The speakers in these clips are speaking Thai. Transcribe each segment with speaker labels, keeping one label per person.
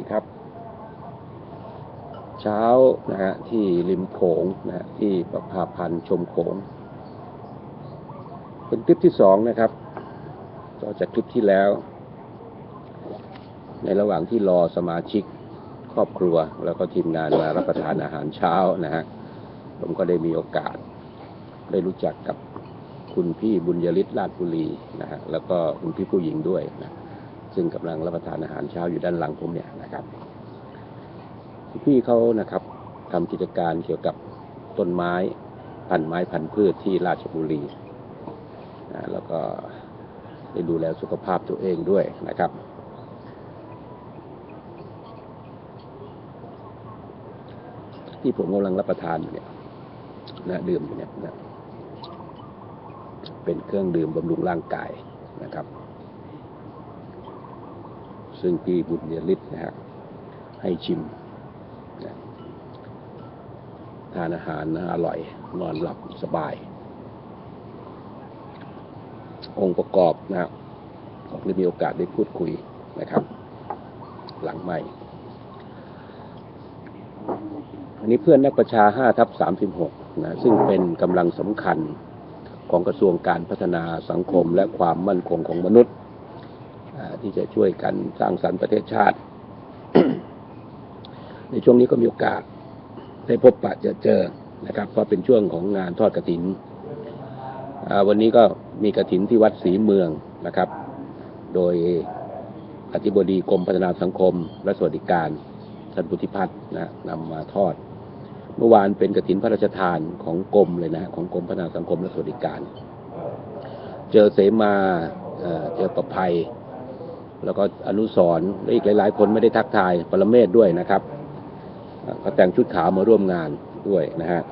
Speaker 1: ดีครับ เช้านะฮะที่ริมโขงนะฮะที่ประภาพันธ์ชมโขง เป็นคลิปที่สองนะครับต่อจากคลิปที่แล้ว ในระหว่างที่รอสมาชิกครอบครัว แล้วก็ทีมงานมารับประทานอาหารเช้านะฮะผมก็ได้มีโอกาส ได้รู้จักกับคุณพี่บุญยริศราชบุรีนะฮะแล้วก็คุณพี่ผู้หญิงด้วยนะ ซึ่งกำลังรับประทานอาหารเช้าอยู่ด้านหลังผมเนี่ยนะครับ พี่เขานะครับทำกิจการเกี่ยวกับต้นไม้พันไม้พันพืชที่ราชบุรีนะแล้วก็ได้ดูแลสุขภาพตัวเองด้วยนะครับ ที่ผมกำลังรับประทานอยู่เนี่ยนะดื่มอยู่เนี่ยนะเป็นเครื่องดื่มบำรุงร่างกายนะครับ ซึ่งพี่บุญเดลิศนะฮะให้ชิมนะทานอาหารนะอร่อย นอนหลับสบาย องค์ประกอบนะครับผมได้มีโอกาสได้พูดคุยนะครับ หลังใหม่ อันนี้เพื่อนนักประชา5ทับ36นะซึ่งเป็นกำลังสำคัญของกระทรวงการพัฒนาสังคมและความมั่นคงของมนุษย์ ที่จะช่วยกันสร้างสรรค์ประเทศชาติ ในช่วงนี้ก็มีโอกาสได้พบปะเจอเจอนะครับ เพราะเป็นช่วงของงานทอดกระถินอ่าวันนี้ก็มีกระถินที่วัดศรีเมืองนะครับ โดยอธิบดีกรมพัฒนาสังคม และสวัสดิการท่านพุทธิพัฒน์นะนำมาทอด เมื่อวานเป็นกระถินพระราชทานของกรมเลยนะของกรมพัฒนาสังคมและสวัสดิการ เจอเสมาเจอประภัย แล้วก็อนุสรและอีกหลาย ๆ คนไม่ได้ทักทายปรเมศด้วยนะครับเอ่อเขาแต่งชุดขาวมาร่วมงานด้วยนะฮะ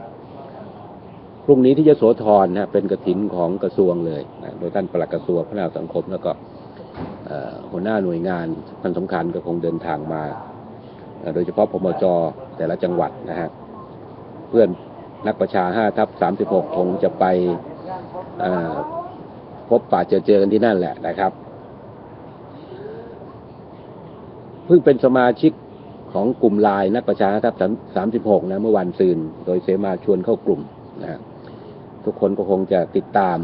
Speaker 1: พรุ่งนี้ที่ยโสธรนะเป็นกระถินของกระทรวงเลยนะโดยท่านปลัดกระทรวงพัฒนาสังคมแล้วก็หัวหน้าหน่วยงานท่านสำคัญก็คงเดินทางมา โดยเฉพาะพมจแต่ละจังหวัดนะฮะเพื่อนนักประชา5ทับ36คงจะไปพบปะเจอเจอกันที่นั่นแหละนะครับ เพิ่งเป็นสมาชิกของกลุ่มไลน์นักประชา5ทับ36นะเมื่อวันซืนโดยเสมาชวนเข้ากลุ่มนะฮะทุกคนก็คงจะติดตาม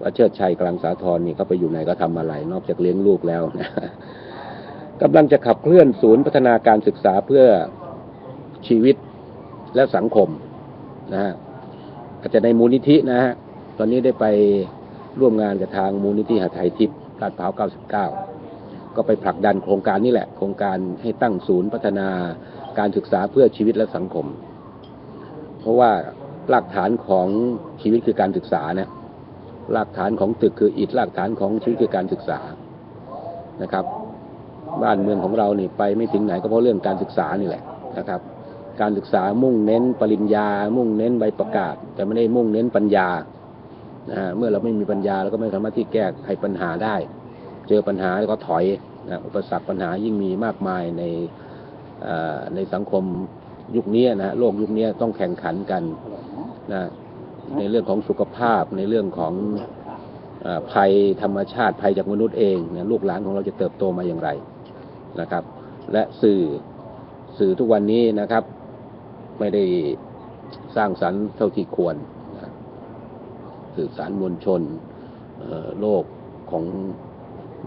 Speaker 1: ว่าเชิดชัยกลางสาทรนี่เขาไปอยู่ไหนก็ทำอะไร นอกจากเลี้ยงลูกแล้วนะกำลังจะขับเคลื่อนศูนย์พัฒนาการศึกษาเพื่อชีวิตและสังคมนะฮะอาจจะในมูลนิธินะฮะตอนนี้ได้ไปร่วมงานกับทางมูลนิธิหาไทยทิพย์ลาดพร้าว 99 ก็ไปผลักดันโครงการนี้แหละ โครงการให้ตั้งศูนย์พัฒนาการศึกษาเพื่อชีวิตและสังคม เพราะว่าหลักฐานของชีวิตคือการศึกษานะหลักฐานของตึกคืออิฐหลักฐานของชีวิตคือการศึกษานะครับ บ้านเมืองของเราเนี่ไปไม่ถึงไหนก็เพราะเรื่องการศึกษานี่แหละนะครับ การศึกษามุ่งเน้นปริญญา มุ่งเน้นใบประกาศ แต่ไม่ได้มุ่งเน้นปัญญานะเมื่อเราไม่มีปัญญาเราก็ไม่สามารถที่แก้ไขปัญหาได้ เจอปัญหาแล้วก็ถอยนะอุปสรรคปัญหายิ่งมีมากมายในในสังคมยุคนี้นะโลกยุคนี้ต้องแข่งขันกันนะในเรื่องของสุขภาพในเรื่องของอภัยธรรมชาติภัยจากมนุษย์เองนะลูกหลานของเราจะเติบโตมาอย่างไรนะครับ และสื่อสื่อทุกวันนี้นะครับ ไม่ได้สร้างสรรค์เท่าที่ควรสื่อสารมวลชนโลกของ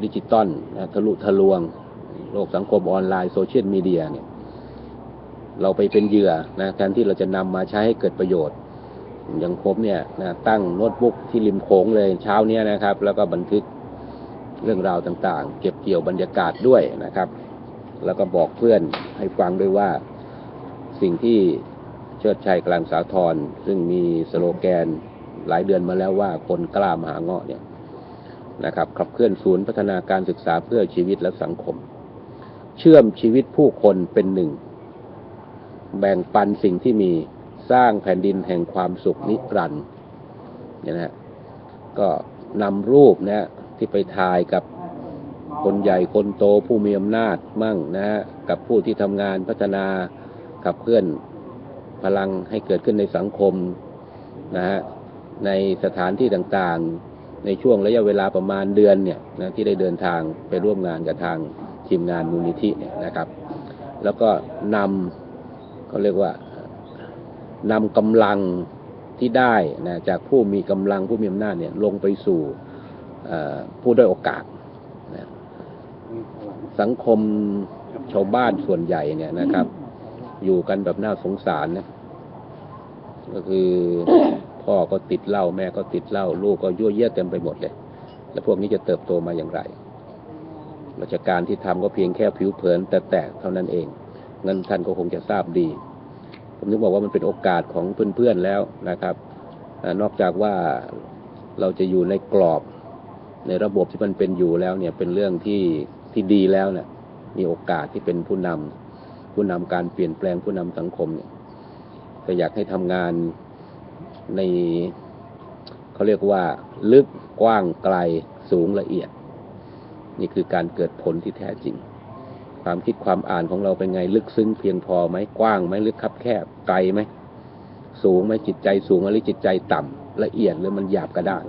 Speaker 1: ดิจิตอลทะลุทะลวง โลกสังคมออนไลน์โซเชียลมีเดียเนี่ยเราไปเป็นเหยื่อนะแทนที่เราจะนำมาใช้ให้เกิดประโยชน์อย่างผมเนี่ยนะตั้งโน้ตบุ๊กที่ริมโขงเลยเช้าเนี้ยนะครับ แล้วก็บันทึกเรื่องราวต่างๆ เก็บเกี่ยวบรรยากาศด้วยนะครับ แล้วก็บอกเพื่อนให้ฟังด้วยว่าสิ่งที่เชิดชัยกลางสาทรซึ่งมีสโลแกนหลายเดือนมาแล้วว่าคนกล้ามหาเงาะเนี่ย นะครับขับเคลื่อนศูนย์พัฒนาการศึกษาเพื่อชีวิตและสังคม เชื่อมชีวิตผู้คนเป็นหนึ่ง แบ่งปันสิ่งที่มีสร้างแผ่นดินแห่งความสุขนิรันดร์เนี่ยนะฮะก็นำรูปนะที่ไปถ่ายกับคนใหญ่คนโตผู้มีอำนาจมั่งนะฮะกับผู้ที่ทำงานพัฒนาขับเคลื่อนพลังให้เกิดขึ้นในสังคมนะฮะในสถานที่ต่างๆ ในช่วงระยะเวลาประมาณเดือนเนี่ยนะที่ได้เดินทางไปร่วมงานกับทางทีมงานมูลนิธิเนี่ยนะครับ แล้วก็นำเขาเรียกว่านำกำลังที่ได้นะจากผู้มีกำลังผู้มีอำนาจเนี่ยลงไปสู่ผู้ได้อยโอกาสนะสังคมชาวบ้านส่วนใหญ่เนี่ยนะครับ อยู่กันแบบน่าสงสารนะก็คือ พ่อก็ติดเหล้าแม่ก็ติดเหล้าลูกก็ยั่วเยี่ยเต็มไปหมดเลย แล้วพวกนี้จะเติบโตมาอย่างไร ราชการที่ทำก็เพียงแค่ผิวเผินแต่แตกเท่านั้นเองงั้นท่านก็คงจะทราบดี ผมถึงบอกว่ามันเป็นโอกาสของเพื่อนๆแล้วนะครับนอกจากว่าเราจะอยู่ในกรอบ ในระบบที่มันเป็นอยู่แล้วเนี่ยเป็นเรื่องที่ที่ดีแล้วเนี่ยมีโอกาสที่เป็นผู้นำผู้นำการเปลี่ยนแปลงผู้นำสังคมเนี่ยก็อยากให้ทำงาน ในเขาเรียกว่า ลึกกว้างไกลสูงละเอียด นี่คือการเกิดผลที่แท้จริง ความคิดความอ่านของเราเป็นไงลึกซึ้งเพียงพอไหมกว้างไหมหรือคับแคบไกลไหมสูงไหมจิตใจสูงไหมหรือจิตใจต่ำละเอียดหรือมันหยาบกระด้าง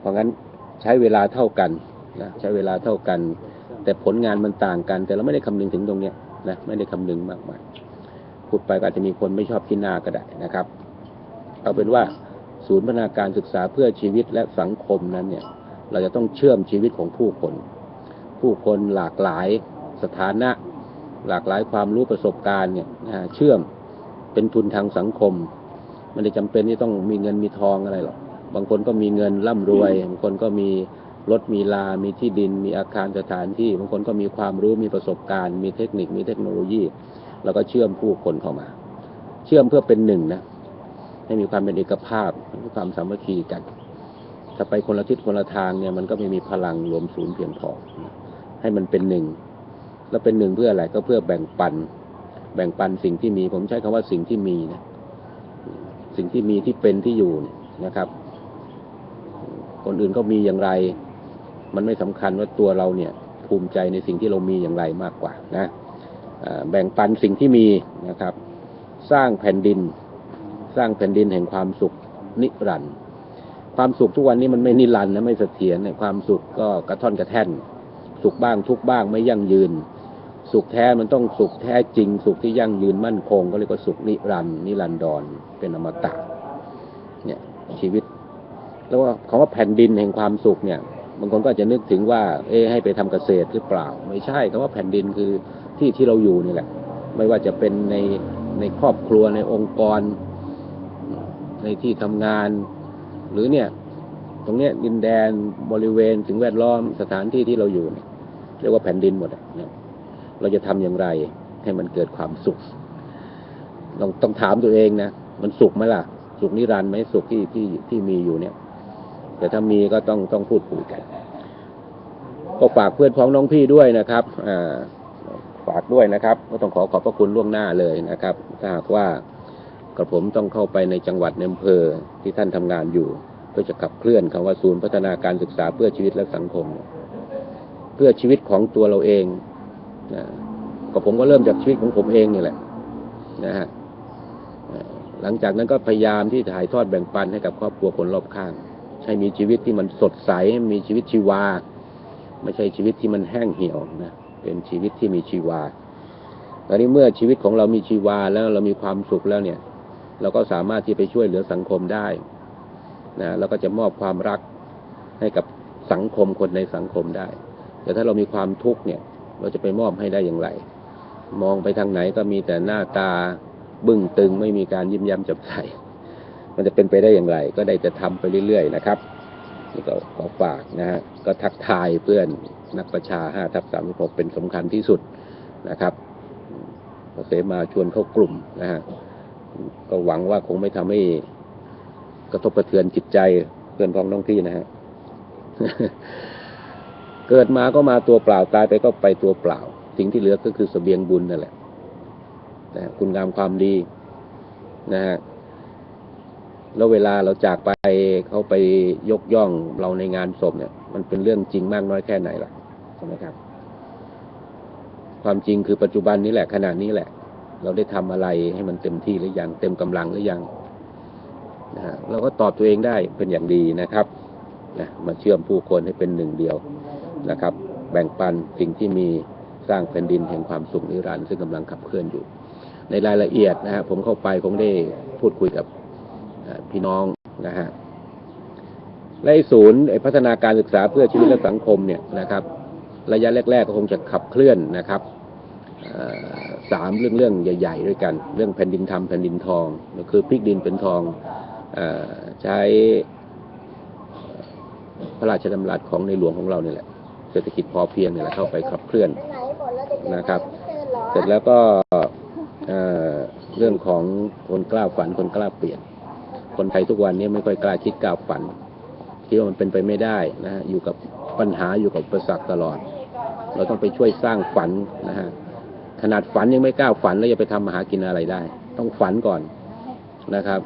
Speaker 1: เพราะงั้นใช้เวลาเท่ากันนะใช้เวลาเท่ากัน แต่ผลงานมันต่างกัน แต่เราไม่ได้คำนึงถึงตรงเนี้ยนะไม่ได้คำนึงมากมายพูดไปก็อาจจะมีคนไม่ชอบที่หน้าก็ได้นะครับ เอาเป็นว่าศูนย์พัฒนาการศึกษาเพื่อชีวิตและสังคมนั้นเนี่ยเราจะต้องเชื่อมชีวิตของผู้คน ผู้คนหลากหลายสถานะ หลากหลายความรู้ประสบการณ์เนี่ยเชื่อมเป็นทุนทางสังคมไม่ได้จำเป็นที่ต้องมีเงินมีทองอะไรหรอกบางคนก็มีเงินร่ำรวยบางคนก็มีรถมีลา มีที่ดิน มีอาคารสถานที่ บางคนก็มีความรู้ มีประสบการณ์ มีเทคนิค มีเทคโนโลยี แล้วก็เชื่อมผู้คนเข้ามา เชื่อมเพื่อเป็นหนึ่งนะ ให้มีความเป็นเอกภาพมีความสามัคคีกัน ถ้าไปคนละทิศคนละทางเนี่ยมันก็ไม่มีพลังรวมศูนย์เพียงพอ ให้มันเป็นหนึ่ง แล้วเป็นหนึ่งเพื่ออะไรก็เพื่อแบ่งปัน แบ่งปันสิ่งที่มี ผมใช้คำว่าสิ่งที่มีนะสิ่งที่มีที่เป็นที่อยู่นะครับ คนอื่นก็มีอย่างไร มันไม่สำคัญว่าตัวเราเนี่ย ภูมิใจในสิ่งที่เรามีอย่างไรมากกว่านะแบ่งปันสิ่งที่มีนะครับ สร้างแผ่นดิน สร้างแผ่นดินแห่งความสุขนิรันดร์ความสุขทุกวันนี้มันไม่นิรันดร์นะไม่เสถียรเนี่ยความสุขก็กระท่อนกระแท่น สุขบ้างทุกบ้างไม่ยั่งยืน สุขแท้มันต้องสุขแท้จริง สุขที่ยั่งยืนมั่นคง ก็เรียกว่าสุขนิรันดร์นิรันดรเป็นอมตะเนี่ยชีวิต แล้วว่าคำว่าแผ่นดินแห่งความสุขเนี่ยบางคนก็อาจจะนึกถึงว่า เอ๊ให้ไปทำเกษตรหรือเปล่า ไม่ใช่คำว่าแผ่นดินคือที่ที่เราอยู่นี่แหละ ไม่ว่าจะเป็นในในครอบครัวในองค์กร ในที่ทำงาน หรือเนี่ย ตรงเนี้ยดินแดนบริเวณสิ่งแวดล้อมสถานที่ที่เราอยู่เนี่ยเรียกว่าแผ่นดินหมดอะเนี่ยเราจะทำอย่างไรให้มันเกิดความสุขต้องต้องถามตัวเองนะมันสุขไหมล่ะ สุขนิรันดร์ไหมสุขที่ที่ที่มีอยู่เนี่ย แต่ถ้ามีก็ต้องต้องพูดคุยกัน ก็ฝากเพื่อนพ้องน้องพี่ด้วยนะครับอ่าฝากด้วยนะครับ ก็ต้องขอขอบพระคุณล่วงหน้าเลยนะครับ ถ้าหากว่า กระผมต้องเข้าไปในจังหวัดในอำเภอที่ท่านทำงานอยู่ เพื่อจะขับเคลื่อนคำว่าศูนย์พัฒนาการศึกษาเพื่อชีวิตและสังคม เพื่อชีวิตของตัวเราเองนะก็ผมก็เริ่มจากชีวิตของผมเองนี่แหละนะฮะหลังจากนั้นก็พยายามที่จะถ่ายทอดแบ่งปันให้กับครอบครัวคนรอบข้างให้มีชีวิตที่มันสดใสให้มีชีวิตชีวา ไม่ใช่ชีวิตที่มันแห้งเหี่ยวนะเป็นชีวิตที่มีชีวาตอนนี้เมื่อชีวิตของเรามีชีวาแล้วเรามีความสุขแล้วเนี่ย เราก็สามารถที่ไปช่วยเหลือสังคมได้นะเราก็จะมอบความรักให้กับสังคมคนในสังคมได้ แต่ถ้าเรามีความทุกข์เนี่ย เราจะไปมอบให้ได้อย่างไร มองไปทางไหนก็มีแต่หน้าตาบึ้งตึงไม่มีการยิ้มย้ำจับใสมันจะเป็นไปได้อย่างไร ก็ได้จะทำไปเรื่อยๆนะครับนี่ก็ขอฝากนะฮะก็ทักทายเพื่อนนักประชาห้าทับสามหกเป็นสำคัญที่สุดนะครับเสมาชวนเข้ากลุ่มนะฮะ ก็หวังว่าคงไม่ทำให้กระทบกระเทือนจิตใจเพื่อนพ้องน้องที่นะฮะเกิดมาก็มาตัวเปล่าตายไปก็ไปตัวเปล่า สิ่งที่เหลือก็คือเสบียงบุญนั่นแหละนะฮะคุณงามความดีนะฮะแล้วเวลาเราจากไปเขาไปยกย่องเราในงานศพเนี่ย มันเป็นเรื่องจริงมากน้อยแค่ไหนล่ะใช่ไหมครับ ความจริงคือปัจจุบันนี้แหละขณะนี้แหละ เราได้ทำอะไรให้มันเต็มที่หรือยังเต็มกำลังหรือยังนะฮะเราก็ตอบตัวเองได้เป็นอย่างดีนะครับนะมาเชื่อมผู้คนให้เป็นหนึ่งเดียวนะครับ แบ่งปันสิ่งที่มีสร้างแผ่นดินแห่งความสุขนิรันดร์ซึ่งกำลังขับเคลื่อนอยู่ ในรายละเอียดนะฮะผมเข้าไปคงได้พูดคุยกับพี่น้องนะฮะและไอศูนย์ไอพัฒนาการศึกษาเพื่อชีวิตและสังคมเนี่ยนะครับ ระยะแรก ๆ ก็คงจะขับเคลื่อนนะครับ สามเรื่องเรื่องใหญ่ ๆ ด้วยกัน เรื่องแผ่นดินทำแผ่นดินทองก็คือพลิกดินเป็นทองอใช้พระราชดำรัสของในหลวงของเราเนี่ยแหละเศรษฐกิจพอเพียงเนี่ยแหละเข้าไปขับเคลื่อนนะครับ เสร็จแล้วก็เรื่องของคนกล้าฝันคนกล้าเปลี่ยน คนไทยทุกวันนี้ไม่ค่อยกล้าคิดกล้าฝันคิดว่ามันเป็นไปไม่ได้นะฮะอยู่กับปัญหาอยู่กับอุปสรรคตลอด เราต้องไปช่วยสร้างฝันนะฮะ ขนาดฝันยังไม่กล้าฝันแล้วจะไปทำมาหากินอะไรได้ ต้องฝันก่อนนะครับ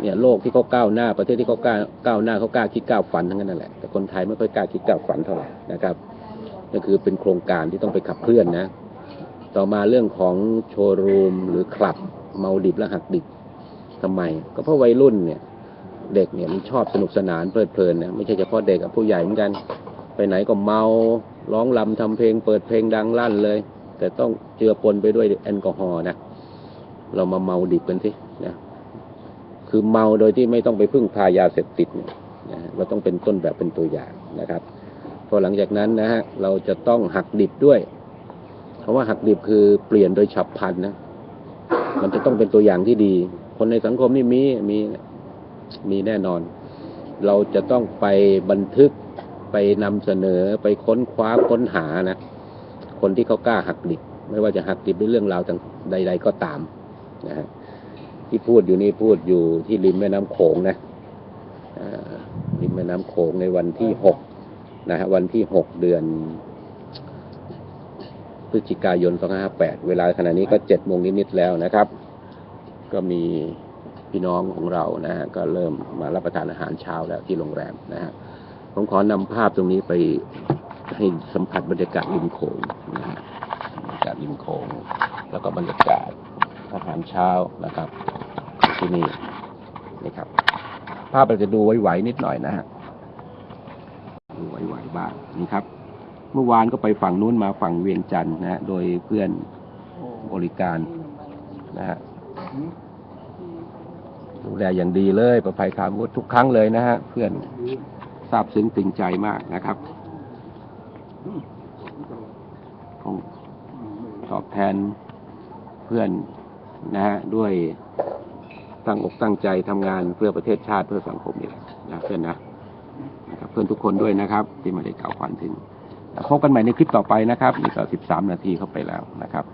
Speaker 1: เนี่ยโลกที่เขาก้าวหน้า ประเทศที่เขาก้าวก้าวหน้าเขากล้าคิดกล้าฝันทั้งนั้นแหละแต่คนไทยไม่ค่อยกล้าคิดกล้าฝันเท่าไหร่นะครับก็คือเป็นโครงการที่ต้องไปขับเคลื่อนนะ ต่อมาเรื่องของโชว์รูมหรือคลับเมาดิบและหักดิบทำไม ก็เพราะวัยรุ่นเนี่ย เด็กเนี่ยมันชอบสนุกสนานเพลิดเพลินนะไม่ใช่เฉพาะเด็กกับผู้ใหญ่เหมือนกัน ไปไหนก็เมาร้องลำทำเพลง เปิดเพลงดังลั่นเลย แต่ต้องเจือปนไปด้วยแอลกอฮอล์นะเรามาเมาดิบกันสินะคือเมาโดยที่ไม่ต้องไปพึ่งพายาเสพติดเนี่ยนะฮะเราต้องเป็นต้นแบบเป็นตัวอย่างนะครับพอหลังจากนั้นนะฮะเราจะต้องหักดิบด้วยคำว่าหักดิบคือเปลี่ยนโดยฉับพลันนะมันจะต้องเป็นตัวอย่างที่ดี คนในสังคมนี่มีมีมีแน่นอน เราจะต้องไปบันทึกไปนำเสนอไปค้นคว้าค้นหานะ คนที่เขากล้าหักดิบไม่ว่าจะหักดิบด้วยเรื่องราวต่างใด ๆ ก็ตามนะฮะที่พูดอยู่นี่พูดอยู่ที่ริมแม่น้ำโขงนะอ่าริมแม่น้ำโขงในวันที่หกนะฮะวันที่หกเดือน พฤศจิกายน2558เวลาขณะนี้ก็เจ็ดโมงนิดๆแล้วนะครับ ก็มีพี่น้องของเรานะฮะก็เริ่มมารับประทานอาหารเช้าแล้วที่โรงแรมนะฮะผมขอนำภาพตรงนี้ไป ให้สัมผัสบรรยากาศริมโขงนะฮะบรรยากาศริมโขงแล้วก็บรรยากาศอาหารเช้านะครับที่นี่นะครับ ภาพเราจะดูไหวๆนิดหน่อยนะฮะดูไหวๆบ้างนี่ครับ เมื่อวานก็ไปฝั่งนู้นมาฝั่งเวียงจันทร์นะฮะโดยเพื่อนบริการนะฮะดูแลอย่างดีเลยประภัยคามุดทุกครั้งเลยนะฮะเพื่อนซาบซึ้งตึงใจมากนะครับ คงตอบแทนเพื่อนนะฮะด้วยตั้งอกตั้งใจทำงานเพื่อประเทศชาติเพื่อสังคมนี่แหละนะเพื่อนนะนะครับ เพื่อนทุกคนด้วยนะครับ ที่มาได้กล่าวขวัญถึงพบกันใหม่ในคลิปต่อไปนะครับนี่ก็สิบสามนาทีเข้าไปแล้วนะครับ